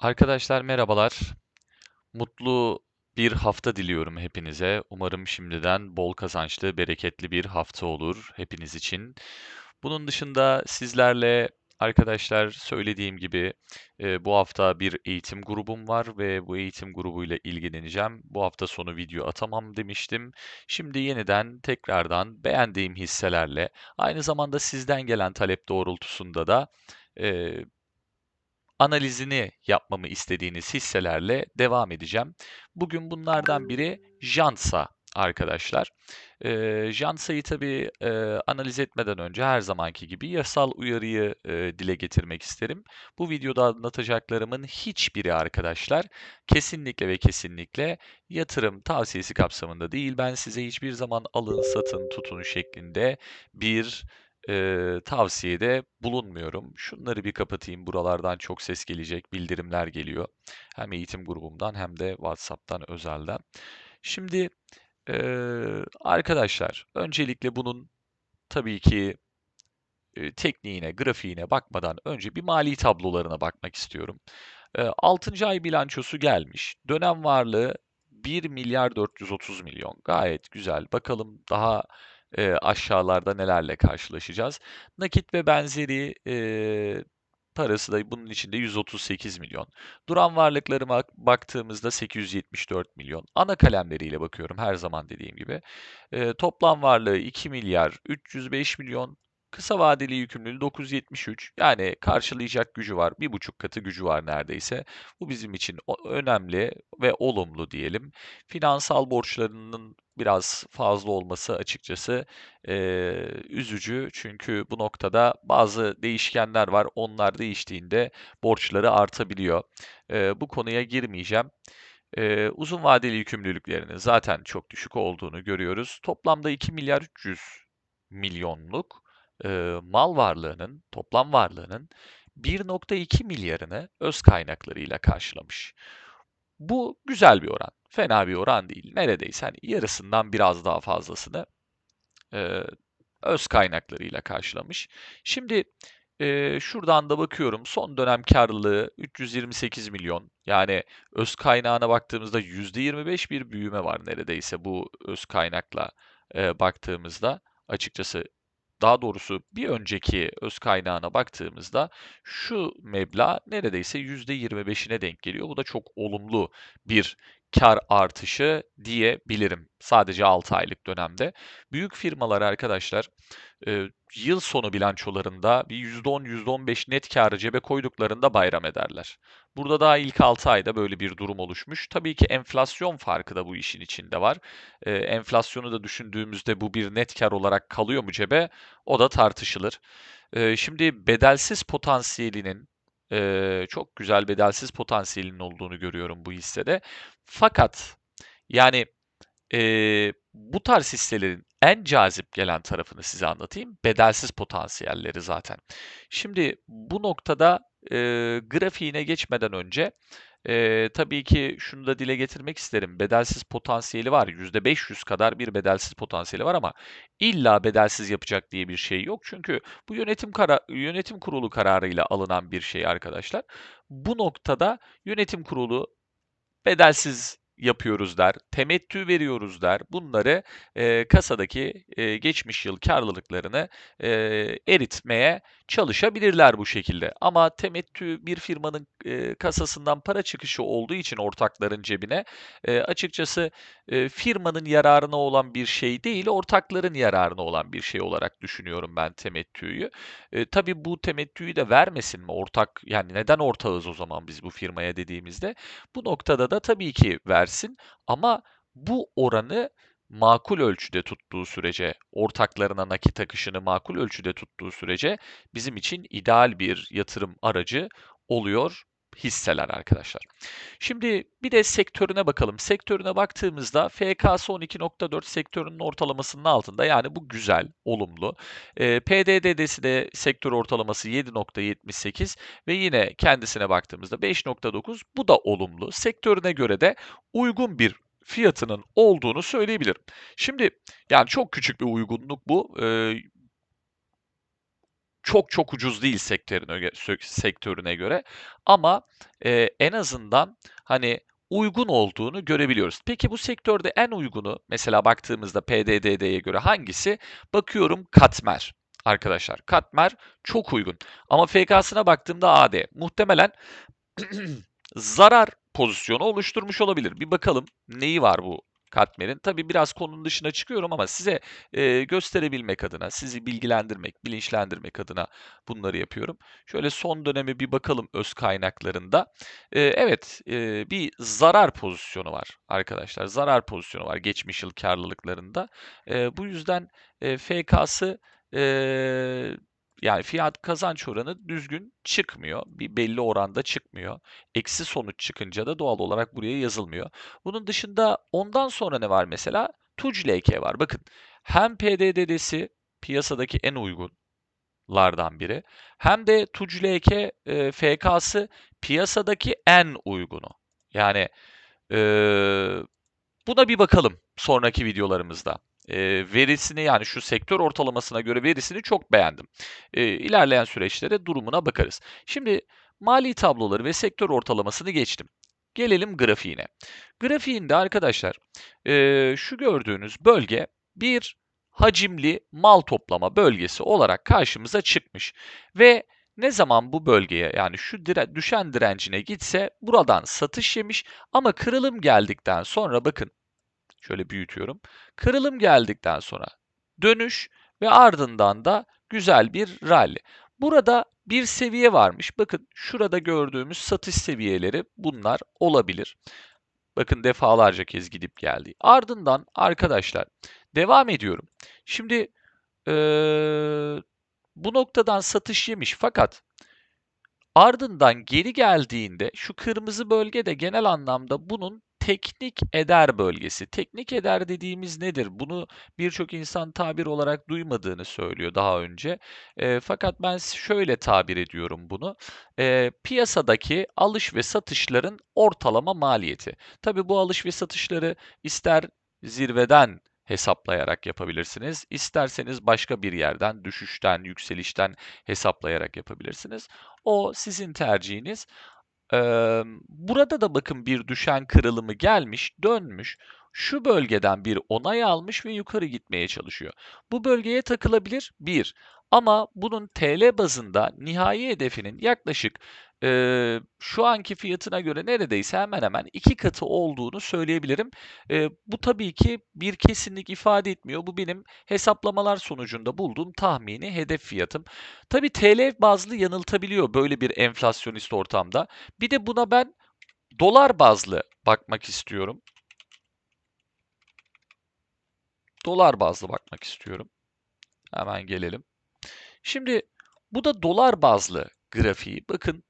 Arkadaşlar merhabalar. Mutlu bir hafta diliyorum hepinize. Umarım şimdiden bol kazançlı, bereketli bir hafta olur hepiniz için. Bunun dışında sizlerle arkadaşlar söylediğim gibi e, bu hafta bir eğitim grubum var ve bu eğitim grubuyla ilgileneceğim. Bu hafta sonu video atamam demiştim. Şimdi yeniden tekrardan beğendiğim hisselerle aynı zamanda sizden gelen talep doğrultusunda da e, analizini yapmamı istediğiniz hisselerle devam edeceğim. Bugün bunlardan biri Jansa arkadaşlar. Eee Jansa'yı tabii eee, analiz etmeden önce her zamanki gibi yasal uyarıyı eee, dile getirmek isterim. Bu videoda anlatacaklarımın hiçbiri arkadaşlar kesinlikle ve kesinlikle yatırım tavsiyesi kapsamında değil. Ben size hiçbir zaman alın, satın, tutun şeklinde bir eee, tavsiyede bulunmuyorum. Şunları bir kapatayım. Buralardan çok ses gelecek, bildirimler geliyor. Hem eğitim grubumdan hem de WhatsApp'tan özelden. Şimdi eee, arkadaşlar, öncelikle bunun tabii ki e, tekniğine, grafiğine bakmadan önce bir mali tablolarına bakmak istiyorum. E, 6. ay bilançosu gelmiş. Dönem varlığı 1 milyar 430 milyon. Gayet güzel. Bakalım daha e, aşağılarda nelerle karşılaşacağız. Nakit ve benzeri e, parası da bunun içinde 138 milyon. Duran varlıklarıma baktığımızda 874 milyon. Ana kalemleriyle bakıyorum her zaman dediğim gibi. E, toplam varlığı 2 milyar 305 milyon. Kısa vadeli yükümlülüğü 973. Yani karşılayacak gücü var. Bir buçuk katı gücü var neredeyse. Bu bizim için önemli ve olumlu diyelim. Finansal borçlarının biraz fazla olması açıkçası e, üzücü. Çünkü bu noktada bazı değişkenler var. Onlar değiştiğinde borçları artabiliyor. E, bu konuya girmeyeceğim. E, uzun vadeli yükümlülüklerinin zaten çok düşük olduğunu görüyoruz. Toplamda 2 milyar 300 milyonluk e, mal varlığının, toplam varlığının 1.2 milyarını öz kaynaklarıyla karşılamış. Bu güzel bir oran. Fena bir oran değil. Neredeyse hani yarısından biraz daha fazlasını e, öz kaynaklarıyla karşılamış. Şimdi e, şuradan da bakıyorum. Son dönem karlılığı 328 milyon. Yani öz kaynağına baktığımızda %25 bir büyüme var neredeyse bu öz kaynakla e, baktığımızda. Açıkçası daha doğrusu bir önceki öz kaynağına baktığımızda şu meblağ neredeyse %25'ine denk geliyor. Bu da çok olumlu bir kar artışı diyebilirim. Sadece 6 aylık dönemde. Büyük firmalar arkadaşlar e, yıl sonu bilançolarında bir %10, %15 net karı cebe koyduklarında bayram ederler. Burada daha ilk 6 ayda böyle bir durum oluşmuş. Tabii ki enflasyon farkı da bu işin içinde var. E, enflasyonu da düşündüğümüzde bu bir net kar olarak kalıyor mu cebe? O da tartışılır. E, şimdi bedelsiz potansiyelinin e, çok güzel bedelsiz potansiyelinin olduğunu görüyorum bu hissede. Fakat yani e, bu tarz hisselerin en cazip gelen tarafını size anlatayım. Bedelsiz potansiyelleri zaten. Şimdi bu noktada e, grafiğine geçmeden önce e, tabii ki şunu da dile getirmek isterim. Bedelsiz potansiyeli var. %500 kadar bir bedelsiz potansiyeli var ama illa bedelsiz yapacak diye bir şey yok. Çünkü bu yönetim kara yönetim kurulu kararıyla alınan bir şey arkadaşlar. Bu noktada yönetim kurulu bedelsiz yapıyoruz der, temettü veriyoruz der. Bunları e, kasadaki e, geçmiş yıl karlılıklarını e, eritmeye çalışabilirler bu şekilde. Ama temettü bir firmanın e, kasasından para çıkışı olduğu için ortakların cebine e, açıkçası e, firmanın yararına olan bir şey değil, ortakların yararına olan bir şey olarak düşünüyorum ben temettüyü. E, tabii bu temettüyü de vermesin mi ortak? Yani neden ortağız o zaman biz bu firmaya dediğimizde? Bu noktada da tabii ki versin ama bu oranı makul ölçüde tuttuğu sürece, ortaklarına nakit akışını makul ölçüde tuttuğu sürece bizim için ideal bir yatırım aracı oluyor hisseler arkadaşlar. Şimdi bir de sektörüne bakalım. Sektörüne baktığımızda FK'sı 12.4 sektörünün ortalamasının altında. Yani bu güzel, olumlu. E, PDD'si de sektör ortalaması 7.78 ve yine kendisine baktığımızda 5.9. Bu da olumlu. Sektörüne göre de uygun bir fiyatının olduğunu söyleyebilirim. Şimdi yani çok küçük bir uygunluk bu. Ee, çok çok ucuz değil sektörüne, sektörüne göre ama e, en azından hani uygun olduğunu görebiliyoruz. Peki bu sektörde en uygunu mesela baktığımızda PDD'ye göre hangisi? Bakıyorum Katmer. Arkadaşlar Katmer çok uygun. Ama FK'sına baktığımda AD. Muhtemelen zarar pozisyonu oluşturmuş olabilir. Bir bakalım neyi var bu katmerin. Tabii biraz konunun dışına çıkıyorum ama size e, gösterebilmek adına, sizi bilgilendirmek, bilinçlendirmek adına bunları yapıyorum. Şöyle son dönemi bir bakalım öz kaynaklarında. E, evet, e, bir zarar pozisyonu var arkadaşlar. Zarar pozisyonu var geçmiş yıl karlılıklarında. E, bu yüzden e, FK'sı e, yani fiyat kazanç oranı düzgün çıkmıyor. Bir belli oranda çıkmıyor. Eksi sonuç çıkınca da doğal olarak buraya yazılmıyor. Bunun dışında ondan sonra ne var mesela? TUC-LK var. Bakın hem PDD'si piyasadaki en uygunlardan biri hem de TUC-LK e, FK'sı piyasadaki en uygunu. Yani e, buna bir bakalım sonraki videolarımızda. Verisini yani şu sektör ortalamasına göre verisini çok beğendim. E, ilerleyen süreçlere durumuna bakarız. Şimdi mali tabloları ve sektör ortalamasını geçtim. Gelelim grafiğine. Grafiğinde arkadaşlar şu gördüğünüz bölge bir hacimli mal toplama bölgesi olarak karşımıza çıkmış. Ve ne zaman bu bölgeye yani şu dire düşen direncine gitse buradan satış yemiş ama kırılım geldikten sonra bakın şöyle büyütüyorum. Kırılım geldikten sonra dönüş ve ardından da güzel bir rally. Burada bir seviye varmış. Bakın şurada gördüğümüz satış seviyeleri bunlar olabilir. Bakın defalarca kez gidip geldi. Ardından arkadaşlar devam ediyorum. Şimdi ee, bu noktadan satış yemiş fakat ardından geri geldiğinde şu kırmızı bölge de genel anlamda bunun teknik eder bölgesi. Teknik eder dediğimiz nedir? Bunu birçok insan tabir olarak duymadığını söylüyor daha önce. E, fakat ben şöyle tabir ediyorum bunu. E, piyasadaki alış ve satışların ortalama maliyeti. Tabii bu alış ve satışları ister zirveden hesaplayarak yapabilirsiniz. İsterseniz başka bir yerden, düşüşten, yükselişten hesaplayarak yapabilirsiniz. O sizin tercihiniz. Eee, burada da bakın bir düşen kırılımı gelmiş, dönmüş. Şu bölgeden bir onay almış ve yukarı gitmeye çalışıyor. Bu bölgeye takılabilir, bir. Ama bunun TL bazında nihai hedefinin yaklaşık eee, şu anki fiyatına göre neredeyse hemen hemen iki katı olduğunu söyleyebilirim. Eee, bu tabii ki bir kesinlik ifade etmiyor. Bu benim hesaplamalar sonucunda bulduğum tahmini hedef fiyatım. Tabii TL bazlı yanıltabiliyor böyle bir enflasyonist ortamda. Bir de buna ben dolar bazlı bakmak istiyorum. Dolar bazlı bakmak istiyorum. Hemen gelelim. Şimdi bu da dolar bazlı grafiği. Bakın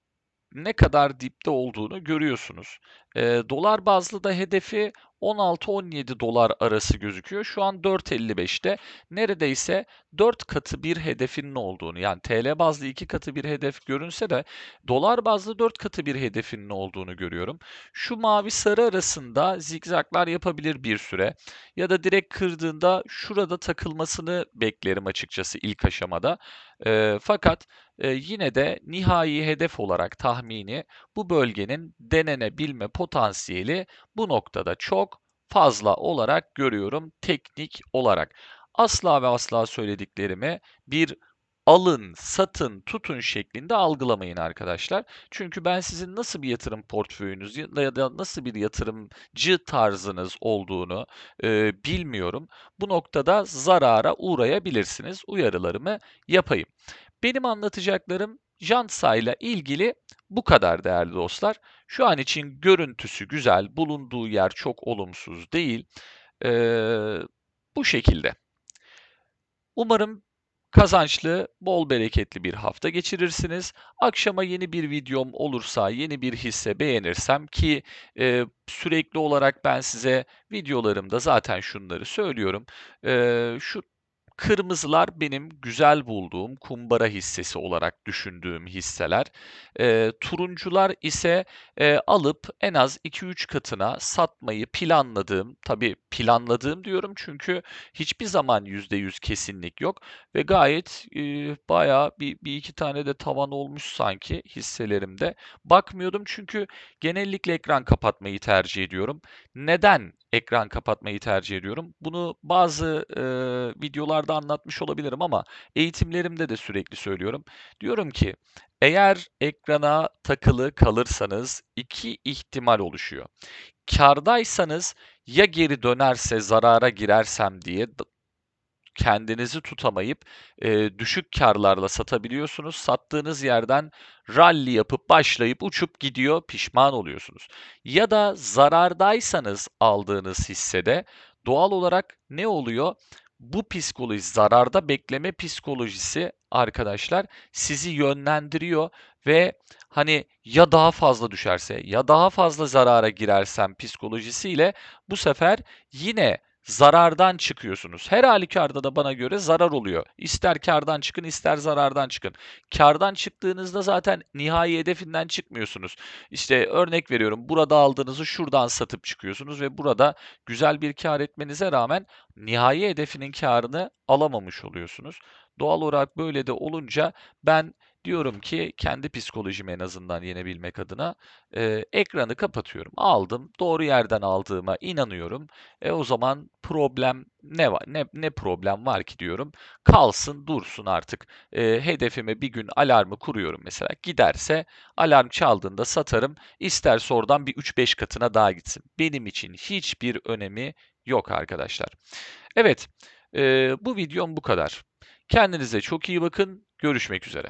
ne kadar dipte olduğunu görüyorsunuz. Eee, dolar bazlı da hedefi 16-17 dolar arası gözüküyor. Şu an 4.55'te neredeyse 4 katı bir hedefinin olduğunu yani TL bazlı 2 katı bir hedef görünse de dolar bazlı 4 katı bir hedefinin olduğunu görüyorum. Şu mavi sarı arasında zigzaglar yapabilir bir süre ya da direkt kırdığında şurada takılmasını beklerim açıkçası ilk aşamada. Eee, fakat e, yine de nihai hedef olarak tahmini bu bölgenin denenebilme potansiyeli bu noktada çok fazla olarak görüyorum teknik olarak. Asla ve asla söylediklerimi bir alın, satın, tutun şeklinde algılamayın arkadaşlar. Çünkü ben sizin nasıl bir yatırım portföyünüz ya da nasıl bir yatırımcı tarzınız olduğunu e, bilmiyorum. Bu noktada zarara uğrayabilirsiniz. Uyarılarımı yapayım. Benim anlatacaklarım Jansa ile ilgili bu kadar değerli dostlar. Şu an için görüntüsü güzel, bulunduğu yer çok olumsuz değil. Ee, bu şekilde. Umarım kazançlı, bol bereketli bir hafta geçirirsiniz. Akşama yeni bir videom olursa, yeni bir hisse beğenirsem ki e, sürekli olarak ben size videolarımda zaten şunları söylüyorum. E, şu kırmızılar benim güzel bulduğum kumbara hissesi olarak düşündüğüm hisseler. Eee, turuncular ise, eee, alıp en az 2-3 katına satmayı planladığım, tabii planladığım diyorum çünkü hiçbir zaman %100 kesinlik yok ve gayet, eee, bayağı bir 1-2 tane de tavan olmuş sanki hisselerimde. Bakmıyordum çünkü genellikle ekran kapatmayı tercih ediyorum. Neden ekran kapatmayı tercih ediyorum? Bunu bazı, eee, videolarda anlatmış olabilirim ama eğitimlerimde de sürekli söylüyorum. Diyorum ki, eğer ekrana takılı kalırsanız 2 ihtimal oluşuyor. Kârdaysanız ya geri dönerse zarara girersem diye kendinizi tutamayıp, eee, düşük kârlarla satabiliyorsunuz. Sattığınız yerden rally yapıp başlayıp uçup gidiyor, pişman oluyorsunuz. Ya da zarardaysanız aldığınız hissede doğal olarak ne oluyor? Bu psikoloji, zararda bekleme psikolojisi arkadaşlar sizi yönlendiriyor ve, hani, ya daha fazla düşerse, ya daha fazla zarara girersem psikolojisiyle bu sefer yine zarardan çıkıyorsunuz. Her hâlükârda da bana göre zarar oluyor. İster kârdan çıkın, ister zarardan çıkın. Kârdan çıktığınızda zaten nihai hedefinden çıkmıyorsunuz. İşte, örnek veriyorum, burada aldığınızı şuradan satıp çıkıyorsunuz ve burada güzel bir kâr etmenize rağmen nihai hedefinin kârını alamamış oluyorsunuz. Doğal olarak böyle de olunca ben diyorum ki kendi psikolojimi en azından yenebilmek adına, eee, ekranı kapatıyorum. Aldım, doğru yerden aldığıma inanıyorum. E, o zaman problem ne var ne ne problem var ki diyorum. Kalsın, dursun artık. Eee, hedefime bir gün alarmı kuruyorum mesela. Giderse alarm çaldığında satarım. İsterse oradan bir 3-5 katına daha gitsin. Benim için hiçbir önemi yok arkadaşlar. Evet, eee, bu videom bu kadar. Kendinize çok iyi bakın. Görüşmek üzere.